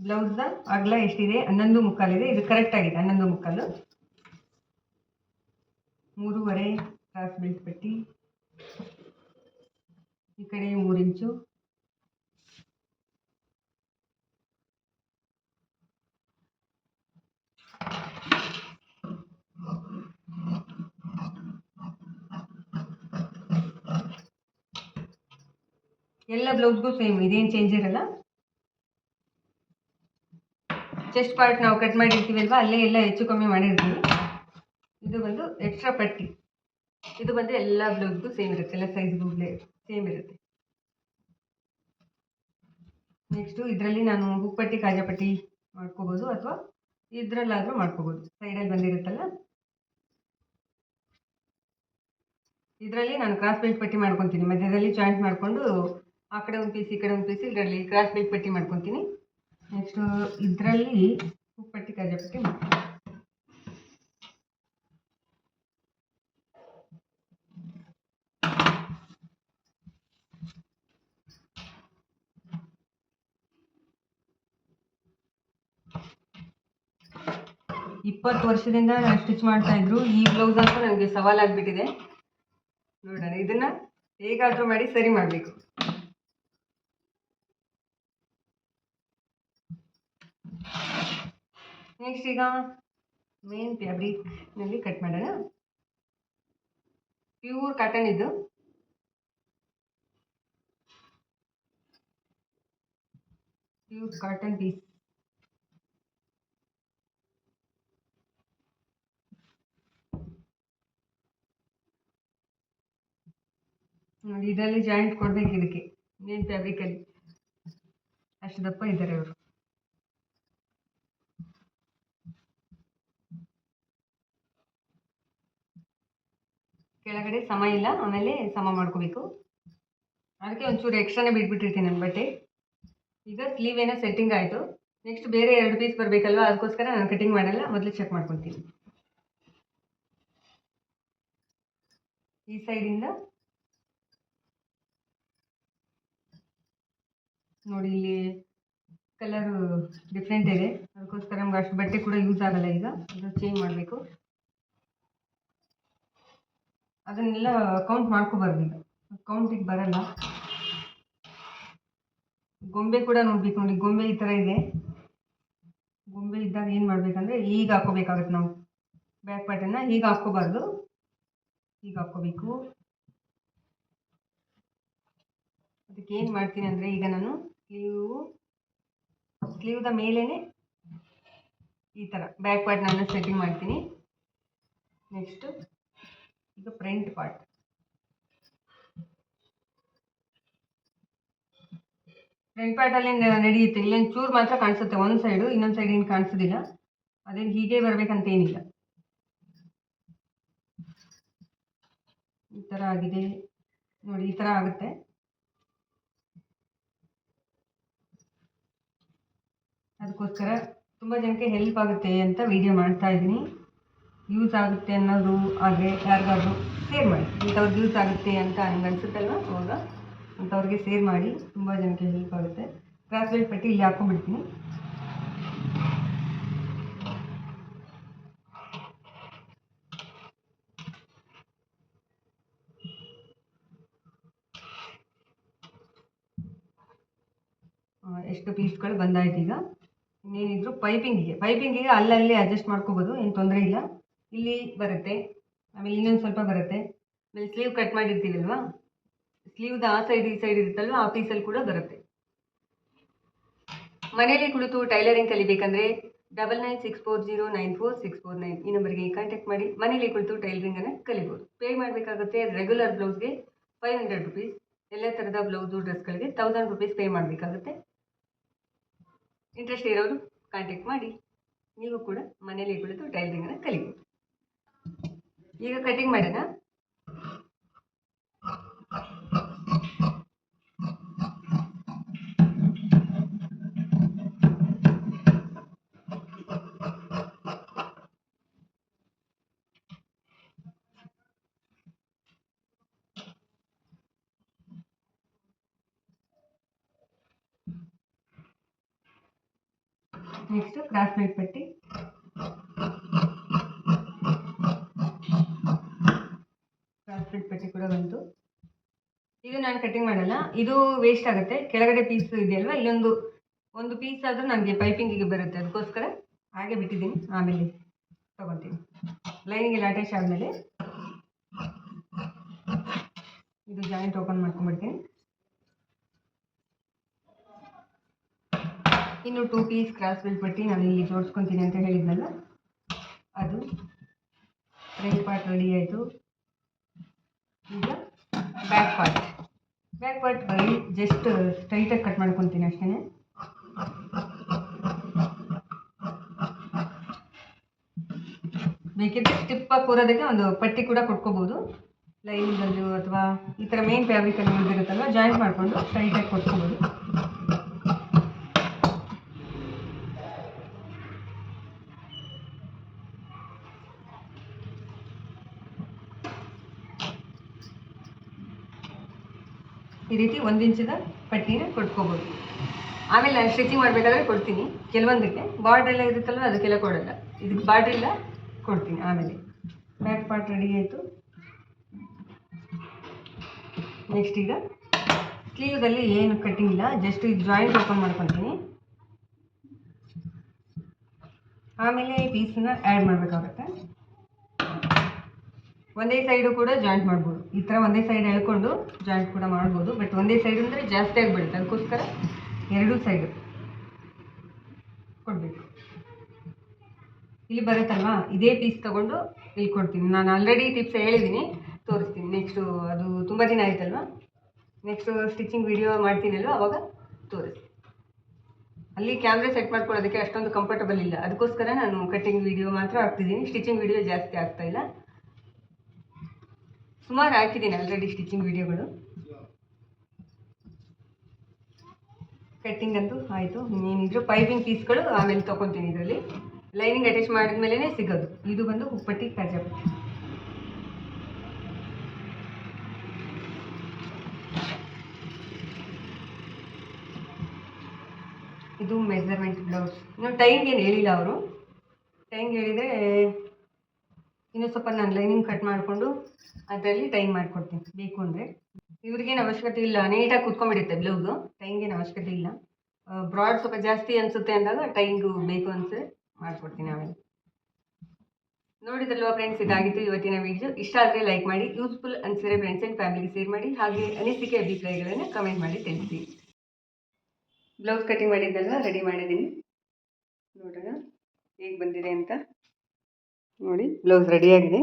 ಬ್ಲೌಸ್ದ ಅಗಲ ಎಷ್ಟಿದೆ? ಹನ್ನೊಂದು ಮುಕ್ಕಾಲಿದೆ. ಇದು ಕರೆಕ್ಟ್ ಆಗಿದೆ. ಹನ್ನೊಂದು ಮುಕ್ಕಾಲು. ಮೂರುವರೆ. ಕ್ರಾಸ್ ಬೆಲ್ಟ್ ಪಟ್ಟಿ ಈ ಕಡೆ ಮೂರು ಇಂಚು ಎಲ್ಲ ಬ್ಲೌಸ್ಗೂ ಸೇಮ್ ಇದೇನು ಚೇಂಜ್ ಇರಲ್ಲ ಚೆಸ್ಟ್ ಪಾರ್ಟ್ ನಾವು ಕಟ್ ಮಾಡಿರ್ತೀವಿ ಅಲ್ವಾ ಅಲ್ಲೇ ಎಲ್ಲ ಹೆಚ್ಚು ಕಮ್ಮಿ ಮಾಡಿರ್ತೀವಿ ಇದು ಬಂದು ಎಕ್ಸ್ಟ್ರಾ ಪಟ್ಟಿ ಇದು ಬಂದು ಎಲ್ಲ ಬ್ಲೌಸ್ಗೂ ಸೇಮ್ ಇರುತ್ತೆ, ಎಲ್ಲ ಸೈಜ್ಗೂ ಸೇಮ್ ಇರುತ್ತೆ. ನೆಕ್ಸ್ಟು ಇದರಲ್ಲಿ ನಾನು ಹುಪ್ಪಟ್ಟಿ ಕಾಜಾಪಟ್ಟಿ ಮಾಡ್ಕೋಬೋದು ಅಥವಾ ಇದರಲ್ಲಾದರೂ ಮಾಡ್ಕೋಬೋದು. ಸೈಡಲ್ಲಿ ಬಂದಿರುತ್ತಲ್ಲ? ಇದರಲ್ಲಿ ನಾನು ಕ್ರಾಸ್ ಬೆಲ್ಟ್ ಪಟ್ಟಿ ಮಾಡ್ಕೊತೀನಿ. ಮಧ್ಯದಲ್ಲಿ ಜಾಯಿಂಟ್ ಮಾಡಿಕೊಂಡು ಆ ಕಡೆ ಒಂದು ಪೀಸ್ ಈ ಕಡೆ ಒಂದು ಪೀಸ್ ಇದರಲ್ಲಿ ಕ್ರಾಸ್ ಬೆಲ್ಟ್ ಪಟ್ಟಿ ಮಾಡ್ಕೊತೀನಿ. ನೆಕ್ಸ್ಟು ಇದರಲ್ಲಿ ಹುಪ್ಪಟ್ಟಿ ಕಾಜಾಪಟ್ಟಿ ಮಾಡ್ತೀನಿ. ಇಪ್ಪತ್ತು ವರ್ಷದಿಂದ ನಾನು ಸ್ಟಿಚ್ ಮಾಡ್ತಾ ಇದ್ರು. ಈ ಬ್ಲೌಸ್ ಅಂತ ನನಗೆ ಸವಾಲಾಗ್ಬಿಟ್ಟಿದೆ ನೋಡೋಣ, ಇದನ್ನ ಹೇಗಾದರೂ ಮಾಡಿ ಸರಿ ಮಾಡಬೇಕು. ನೆಕ್ಸ್ಟ್ ಈಗ ಮೇನ್ ಫ್ಯಾಬ್ರಿಕ್ನಲ್ಲಿ ಕಟ್ ಮಾಡೋಣ. ಪ್ಯೂರ್ ಕಾಟನ್ ಇದು. ಪ್ಯೂರ್ ಕಾಟನ್ ಪೀಸ್ ಇದರಲ್ಲಿ ಜಾಯಿಂಟ್ ಕೊಡ್ಬೇಕು ಇದಕ್ಕೆ ಮೇನ್ ಫ್ಯಾಬ್ರಿಕಲ್ಲಿ ಅಷ್ಟು ದಪ್ಪ ಇದ್ದಾರೆ ಅವರು ಕೆಳಗಡೆ ಸಮ ಇಲ್ಲ, ಆಮೇಲೆ ಸಮ ಮಾಡ್ಕೋಬೇಕು. ಅದಕ್ಕೆ ಒಂಚೂರು ಎಕ್ಸ್ಟ್ರಾನೇ ಬಿಟ್ಬಿಟ್ಟಿರ್ತೀನಿ ನನ್ನ ಬಟ್ಟೆ. ಈಗ ಸ್ಲೀವ್ ಏನೋ ಸೆಟ್ಟಿಂಗ್ ಆಯಿತು. ನೆಕ್ಸ್ಟ್ ಬೇರೆ ಎರಡು ಪೀಸ್ ಬರಬೇಕಲ್ವ, ಅದಕ್ಕೋಸ್ಕರ ನಾನು ಕಟಿಂಗ್ ಮಾಡಲ್ಲ, ಮೊದಲು ಚೆಕ್ ಮಾಡ್ಕೊತೀನಿ ಈ ಸೈಡಿಂದ ನೋಡಿ ಇಲ್ಲಿ ಕಲರು ಡಿಫ್ರೆಂಟ್ ಇದೆ. ಅದಕ್ಕೋಸ್ಕರ ನಮ್ಗೆ ಅಷ್ಟು ಬಟ್ಟೆ ಕೂಡ ಯೂಸ್ ಆಗಲ್ಲ ಈಗ. ಅದು ಚೇಂಜ್ ಮಾಡಬೇಕು. ಅದನ್ನೆಲ್ಲ ಕೌಂಟ್ ಮಾಡ್ಕೋಬಾರ್ದು ಈಗ. ಕೌಂಟಿಗೆ ಬರಲ್ಲ. ಗೊಂಬೆ ಕೂಡ ನೋಡ್ಬೇಕು ನೋಡಿ. ಗೊಂಬೆ ಈ ಥರ ಇದೆ. ಗೊಂಬೆ ಇದ್ದಾಗ ಏನು ಮಾಡ್ಬೇಕಂದ್ರೆ ಈಗ ಹಾಕೋಬೇಕಾಗತ್ತೆ ನಾವು. ಬ್ಯಾಕ್ ಪಾರ್ಟನ್ನ ಈಗ ಹಾಕ್ಕೋಬಾರ್ದು. ಈಗ ಹಾಕ್ಕೋಬೇಕು. ಅದಕ್ಕೆ ಏನು ಮಾಡ್ತೀನಿ ಅಂದರೆ ಈಗ ನಾನು ಸ್ಲೀವು ಸ್ಲೀವ್ದ ಮೇಲೇ ಈ ಥರ ಬ್ಯಾಕ್ ಪಾರ್ಟ್ ನಾನು ಸೆಟ್ಟಿಂಗ್ ಮಾಡ್ತೀನಿ. ನೆಕ್ಸ್ಟು ಈಗ ಫ್ರಂಟ್ ಪಾರ್ಟ್ ಫ್ರಂಟ್ ಪಾರ್ಟಲ್ಲಿ ನಡೆಯುತ್ತೆ? ಇಲ್ಲೇನು ಚೂರು ಮಾತ್ರ ಕಾಣಿಸುತ್ತೆ. ಒಂದು ಸೈಡು ಇನ್ನೊಂದು ಸೈಡ್ ಏನು ಕಾಣಿಸೋದಿಲ್ಲ. ಅದೇನು ಹೀಗೆ ಬರಬೇಕಂತ ಏನಿಲ್ಲ ಈ ಥರ ಆಗಿದೆ. ನೋಡಿ, ಈ ಥರ ಆಗುತ್ತೆ. ಅದಕ್ಕೋಸ್ಕರ ತುಂಬ ಜನಕ್ಕೆ ಹೆಲ್ಪ್ ಆಗುತ್ತೆ ಅಂತ ವಿಡಿಯೋ ಮಾಡ್ತಾ ಇದ್ದೀನಿ. ಯೂಸ್ ಆಗುತ್ತೆ ಅನ್ನೋದು, ಆದರೆ ಯಾರಿಗಾದ್ರೂ ಶೇರ್ ಮಾಡಿ. ಇಂಥವ್ರಿಗೆ ಯೂಸ್ ಆಗುತ್ತೆ ಅಂತ ನಿಮ್ಗೆ ಅನಿಸುತ್ತಲ್ವ? ಅವಾಗ ಅಂಥವ್ರಿಗೆ ಶೇರ್ ಮಾಡಿ, ತುಂಬ ಜನಕ್ಕೆ ಹೆಲ್ಪ್ ಆಗುತ್ತೆ. ಕ್ರಾಸ್ ಬೆಲ್ಟ್ ಪಟ್ಟಿ ಇಲ್ಲಿ ಹಾಕೊಂಡ್ಬಿಡ್ತೀನಿ. ಎಷ್ಟು ಪೀಸ್ಗಳು ಬಂದಾಯ್ತು ಈಗ. ಇನ್ನೇನಿದ್ರು ಪೈಪಿಂಗಿಗೆ ಪೈಪಿಂಗಿಗೆ ಅಲ್ಲಲ್ಲಿ ಅಡ್ಜಸ್ಟ್ ಮಾಡ್ಕೋಬೋದು, ಏನು ತೊಂದರೆ ಇಲ್ಲ. ಇಲ್ಲಿ ಬರುತ್ತೆ. ಆಮೇಲೆ ಇನ್ನೊಂದು ಸ್ವಲ್ಪ ಬರುತ್ತೆ. ಆಮೇಲೆ ಸ್ಲೀವ್ ಕಟ್ ಮಾಡಿರ್ತೀವಲ್ವಾ? ಸ್ಲೀವ್ದು ಆ ಸೈಡ್ ಈ ಸೈಡ್ ಇರುತ್ತಲ್ವ? ಆ ಪೀಸಲ್ಲಿ ಕೂಡ ಬರುತ್ತೆ. ಮನೆಯಲ್ಲಿ ಕುಳಿತು tailoring ಕಲಿಬೇಕಂದ್ರೆ double nine six four zero nine four six four nine ಈ ನಂಬರ್ಗೆ ಕಾಂಟ್ಯಾಕ್ಟ್ ಮಾಡಿ. ಮನೇಲಿ ಕುಳಿತು ಟೈಲರಿಂಗನ್ನು ಕಲಿಬೋದು. ಪೇ ಮಾಡಬೇಕಾಗುತ್ತೆ ರೆಗ್ಯುಲರ್ ಬ್ಲೌಸ್ಗೆ ಫೈವ್ ಹಂಡ್ರೆಡ್ ರುಪೀಸ್ ಎಲ್ಲ ಥರದ ಬ್ಲೌಸು ಡ್ರೆಸ್ಗಳಿಗೆ ತೌಸಂಡ್ ರುಪೀಸ್ ಪೇ ಮಾಡಬೇಕಾಗುತ್ತೆ. ಇಂಟ್ರೆಸ್ಟ್ ಇರೋರು ಕಾಂಟ್ಯಾಕ್ಟ್ ಮಾಡಿ. ನೀವು ಕೂಡ ಮನೇಲಿ ಕುಳಿತು ಟೈಲರಿಂಗನ್ನು ಕಲಿಬೋದು. ಈಗ ಕಟಿಂಗ್ ಮಾಡೋಣ. ಬೆಲ್ಟ್ ಪಟ್ಟಿ. ಬೆಲ್ಟ್ ಪಟ್ಟಿ ಕೂಡ ಬಂತು. ಇದು ನಾನು ಕಟಿಂಗ್ ಮಾಡಲ್ಲ. ಇದು ವೇಸ್ಟ್ ಆಗುತ್ತೆ. ಕೆಳಗಡೆ ಪೀಸ್ ಇದೆಯಲ್ವಾ ಇಲ್ಲೊಂದು, ಒಂದು ಪೀಸ್ ಆದರೂ ನನಗೆ ಪೈಪಿಂಗಿಗೆ ಬರುತ್ತೆ. ಅದಕ್ಕೋಸ್ಕರ ಹಾಗೆ ಬಿಟ್ಟಿದ್ದೀನಿ. ಆಮೇಲೆ ತಗೊತೀನಿ ಲೈನಿಗೆಲ್ಲ ಅಟ್ಯಾಚ್ ಆದಮೇಲೆ ಇದು ಜಾಯಿಂಟ್ ಓಪನ್ ಮಾಡ್ಕೊಂಡ್ಬಿಡ್ತೀನಿ. ಇನ್ನು ಟೂ ಪೀಸ್ ಕ್ರಾಸ್ ಬಿಟ್ಬಿಟ್ಟು ಪಟ್ಟಿ ನಾನು ಇಲ್ಲಿ ಜೋಡಿಸ್ಕೊತೀನಿ ಅಂತ ಹೇಳಿದ್ನಲ್ಲ? ಅದು ಫ್ರಂಟ್ ಪಾರ್ಟ್ ರೆಡಿ ಆಯಿತು. ಈಗ ಬ್ಯಾಕ್ ಪಾರ್ಟ್ ಬ್ಯಾಕ್ ಪಾರ್ಟ್ ಬರೀ ಜಸ್ಟ್ ಸ್ಟ್ರೈಟಾಗಿ ಕಟ್ ಮಾಡ್ಕೊತೀನಿ ಅಷ್ಟೇ ಬೇಕಿದ್ರೆ ಸ್ಟಿಪ್ಪಾಗಿ ಕೂರೋದಕ್ಕೆ ಒಂದು ಪಟ್ಟಿ ಕೂಡ ಕೊಟ್ಕೋಬೋದು. ಲೈನಿಂಗಲ್ಲೂ ಅಥವಾ ಈ ಥರ ಮೇನ್ ಫ್ಯಾಬ್ರಿಕಲ್ಲಿ ಉಳಿದಿರುತ್ತಲ್ವ ಜಾಯಿಂಟ್ ಮಾಡಿಕೊಂಡು ಸ್ಟ್ರೈಟಾಗಿ ಕೊಟ್ಕೋಬೋದು. ಈ ರೀತಿ ಒಂದು ಇಂಚದ ಪಟ್ಟಿನ ಕೊಟ್ಕೋಬೋದು. ಆಮೇಲೆ ನಾನು ಸ್ಟಿಚಿಂಗ್ ಮಾಡಬೇಕಾದ್ರೆ ಕೊಡ್ತೀನಿ. ಕೆಲವೊಂದಕ್ಕೆ ಬಾರ್ಡ್ರ್ ಎಲ್ಲ ಇರುತ್ತಲ್ವ, ಅದಕ್ಕೆಲ್ಲ ಕೊಡಲ್ಲ. ಇದಕ್ಕೆ ಬಾರ್ಡ್ರ್ ಇಲ್ಲ, ಕೊಡ್ತೀನಿ ಆಮೇಲೆ. ಬ್ಯಾಕ್ ಪಾರ್ಟ್ ರೆಡಿ ಆಯಿತು. ನೆಕ್ಸ್ಟ್ ಈಗ ಸ್ಲೀವ್ದಲ್ಲಿ ಏನು ಕಟ್ಟಿಂಗ್ ಇಲ್ಲ ಜಸ್ಟ್ ಇದು ಜಾಯಿಂಟ್ ಓಪನ್ ಮಾಡ್ಕೊತೀನಿ. ಆಮೇಲೆ ಈ ಪೀಸನ್ನ ಆ್ಯಡ್ ಮಾಡಬೇಕಾಗುತ್ತೆ. ಒಂದೇ ಸೈಡು ಕೂಡ ಜಾಯಿಂಟ್ ಮಾಡ್ಬೋದು. ಈ ಥರ ಒಂದೇ ಸೈಡ್ ಎಳ್ಕೊಂಡು ಜಾಯಿಂಟ್ ಕೂಡ ಮಾಡ್ಬೋದು. ಬಟ್ ಒಂದೇ ಸೈಡ್ ಅಂದರೆ ಜಾಸ್ತಿ ಆಗಿಬಿಡುತ್ತೆ. ಅದಕ್ಕೋಸ್ಕರ ಎರಡೂ ಸೈಡು ಕೊಡಬೇಕು. ಇಲ್ಲಿ ಬರುತ್ತಲ್ವಾ? ಇದೇ ಪೀಸ್ ತಗೊಂಡು ಇಲ್ಲಿ ಕೊಡ್ತೀನಿ. ನಾನು ಆಲ್ರೆಡಿ ಟಿಪ್ಸ್ ಹೇಳಿದ್ದೀನಿ ತೋರಿಸ್ತೀನಿ. ನೆಕ್ಸ್ಟು ಅದು ತುಂಬ ದಿನ ಆಯ್ತಲ್ವಾ? ನೆಕ್ಸ್ಟು ಸ್ಟಿಚಿಂಗ್ ವಿಡಿಯೋ ಮಾಡ್ತೀನಲ್ವ? ಅವಾಗ ತೋರಿಸ್ತೀನಿ. ಅಲ್ಲಿ ಕ್ಯಾಮ್ರಾ ಸೆಟ್ ಮಾಡ್ಕೊಳ್ಳೋದಕ್ಕೆ ಅಷ್ಟೊಂದು ಕಂಫರ್ಟಬಲ್ ಇಲ್ಲ. ಅದಕ್ಕೋಸ್ಕರ ನಾನು ಕಟ್ಟಿಂಗ್ ವಿಡಿಯೋ ಮಾತ್ರ ಹಾಕ್ತಿದ್ದೀನಿ. ಸ್ಟಿಚಿಂಗ್ ವಿಡಿಯೋ ಜಾಸ್ತಿ ಆಗ್ತಾಯಿಲ್ಲ ಸುಮಾರು ಹಾಕಿದ್ದೀನಿ ಆಲ್ರೆಡಿ ಸ್ಟಿಚಿಂಗ್ ವಿಡಿಯೋಗಳು ಕಟ್ಟಿಂಗ್ ಅಂತೂ ಆಯಿತು. ಇನ್ನೇನಿದ್ರು ಪೈಪಿಂಗ್ ಪೀಸ್ಗಳು ಆಮೇಲೆ ತೊಗೊತೀನಿ ಇದರಲ್ಲಿ. ಲೈನಿಂಗ್ ಅಟ್ಯಾಚ್ ಮಾಡಿದ್ಮೇಲೆ ಸಿಗೋದು. ಇದು ಬಂದು ಉಪ್ಪಟ್ಟಿ ಕಾಜಾಪಟ್ಟಿ ಇದು ಮೆಜರ್ಮೆಂಟ್ ಬ್ಲೌಸ್ ಇನ್ನು ಟೈಮ್ಗೆ ಏನು ಹೇಳಿಲ್ಲ ಅವರು. ಟೈಮ್ಗೆ ಹೇಳಿದರೆ ಇನ್ನೂ ಸ್ವಲ್ಪ ನಾನು ಲೈನಿಂಗ್ ಕಟ್ ಮಾಡಿಕೊಂಡು ಅದರಲ್ಲಿ ಟೈಮ್ ಮಾಡಿಕೊಡ್ತೀನಿ. ಬೇಕು ಅಂದರೆ. ಇವ್ರಿಗೇನು ಅವಶ್ಯಕತೆ ಇಲ್ಲ. ನೀಟಾಗಿ ಕುತ್ಕೊಂಡ್ಬಿಡುತ್ತೆ ಬ್ಲೌಸು ಟೈಂಗೇನು ಅವಶ್ಯಕತೆ ಇಲ್ಲ. ಬ್ರಾಡ್ ಸ್ವಲ್ಪ ಜಾಸ್ತಿ ಅನಿಸುತ್ತೆ ಅಂದಾಗ ಟೈಂಗು ಬೇಕು ಅನಿಸಿದ್ರೆ ಮಾಡಿಕೊಡ್ತೀನಿ ಆಮೇಲೆ ನೋಡಿದಲ್ವಾ ಫ್ರೆಂಡ್ಸ್ ಇದಾಗಿತ್ತು ಇವತ್ತಿನ ವಿಡಿಯೋ ಇಷ್ಟ ಆದರೆ ಲೈಕ್ ಮಾಡಿ ಯೂಸ್ಫುಲ್ ಅನಿಸಿದ್ರೆ ಫ್ರೆಂಡ್ಸ್ ಆ್ಯಂಡ್ ಫ್ಯಾಮಿಲಿ ಶೇರ್ ಮಾಡಿ, ಹಾಗೆ ಅನಿಸಿಕೆ ಅಭಿಪ್ರಾಯಗಳನ್ನು ಕಮೆಂಟ್ ಮಾಡಿ ತಿಳಿಸಿ. ಬ್ಲೌಸ್ ಕಟಿಂಗ್ ಮಾಡಿದ್ದಲ್ವ ರೆಡಿ ಮಾಡಿದ್ದೀನಿ. ನೋಡೋಣ, ಹೇಗೆ ಬಂದಿದೆ ಅಂತ. ನೋಡಿ, ಬ್ಲೌಸ್ ರೆಡಿಯಾಗಿದೆ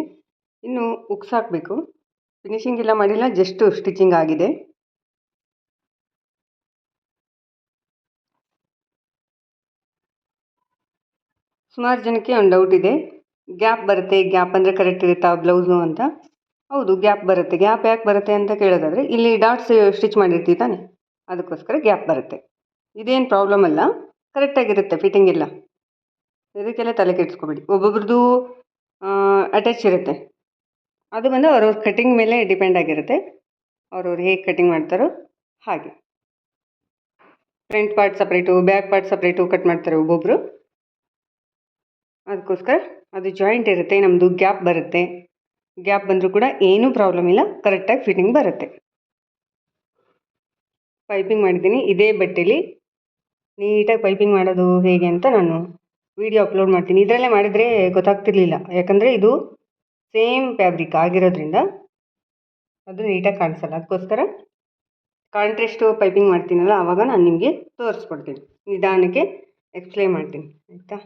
ಇನ್ನು ಉಕ್ಸ್ ಹಾಕಬೇಕು. ಫಿನಿಶಿಂಗ್ ಎಲ್ಲ ಮಾಡಿಲ್ಲ ಜಸ್ಟು ಸ್ಟಿಚಿಂಗ್ ಆಗಿದೆ. ಸುಮಾರು ಜನಕ್ಕೆ ಒಂದು ಡೌಟ್ ಇದೆ. ಗ್ಯಾಪ್ ಬರುತ್ತೆ, ಗ್ಯಾಪ್ ಅಂದರೆ ಕರೆಕ್ಟ್ ಇರುತ್ತಾ ಬ್ಲೌಸು ಅಂತ. ಹೌದು, ಗ್ಯಾಪ್ ಬರುತ್ತೆ. ಗ್ಯಾಪ್ ಯಾಕೆ ಬರುತ್ತೆ ಅಂತ ಕೇಳೋದಾದರೆ, ಇಲ್ಲಿ ಡಾಟ್ಸ್ ಸ್ಟಿಚ್ ಮಾಡಿರ್ತೀವಿ ತಾನೆ. ಅದಕ್ಕೋಸ್ಕರ ಗ್ಯಾಪ್ ಬರುತ್ತೆ. ಇದೇನು ಪ್ರಾಬ್ಲಮ್ ಅಲ್ಲ. ಕರೆಕ್ಟಾಗಿರುತ್ತೆ ಫಿಟ್ಟಿಂಗ್ ಎಲ್ಲ. ಇದಕ್ಕೆಲ್ಲ ತಲೆ ಕೆಡಿಸ್ಕೋಬೇಡಿ. ಒಬ್ಬೊಬ್ರದ್ದು ಅಟ್ಯಾಚ್ ಇರುತ್ತೆ. ಅದು ಬಂದು ಅವ್ರವ್ರ ಕಟಿಂಗ್ ಮೇಲೆ ಡಿಪೆಂಡ್ ಆಗಿರುತ್ತೆ. ಅವ್ರವ್ರು ಹೇಗೆ ಕಟಿಂಗ್ ಮಾಡ್ತಾರೋ ಹಾಗೆ. Front part separate back part separate cut ಮಾಡ್ತಾರೆ ಒಬ್ಬೊಬ್ಬರು ಅದಕ್ಕೋಸ್ಕರ ಅದು ಜಾಯಿಂಟ್ ಇರುತ್ತೆ ನಮ್ಮದು ಗ್ಯಾಪ್ ಬರುತ್ತೆ. ಗ್ಯಾಪ್ ಬಂದರೂ ಕೂಡ ಏನೂ ಪ್ರಾಬ್ಲಮ್ ಇಲ್ಲ ಕರೆಕ್ಟಾಗಿ ಫಿಟ್ಟಿಂಗ್ ಬರುತ್ತೆ. ಪೈಪಿಂಗ್ ಮಾಡಿದ್ದೀನಿ, ಇದೇ ಬಟ್ಟೆಲಿ. ನೀಟಾಗಿ ಪೈಪಿಂಗ್ ಮಾಡೋದು ಹೇಗೆ ಅಂತ ನಾನು ವಿಡಿಯೋ ಅಪ್ಲೋಡ್ ಮಾಡ್ತೀನಿ. ಇದರಲ್ಲೇ ಮಾಡಿದರೆ ಗೊತ್ತಾಗ್ತಿರ್ಲಿಲ್ಲ. ಯಾಕಂದರೆ ಇದು ಸೇಮ್ ಫ್ಯಾಬ್ರಿಕ್ ಆಗಿರೋದ್ರಿಂದ ಅದು ನೀಟಾಗಿ ಕಾಣಿಸಲ್ಲ. ಅದಕ್ಕೋಸ್ಕರ ಕಾಂಟ್ರೆಸ್ಟು ಪೈಪಿಂಗ್ ಮಾಡ್ತೀನಲ್ಲ ಆವಾಗ ನಾನು ನಿಮಗೆ ತೋರಿಸ್ಕೊಡ್ತೀನಿ. ನಿಧಾನಕ್ಕೆ ಎಕ್ಸ್ಪ್ಲೇನ್ ಮಾಡ್ತೀನಿ. ಆಯಿತಾ?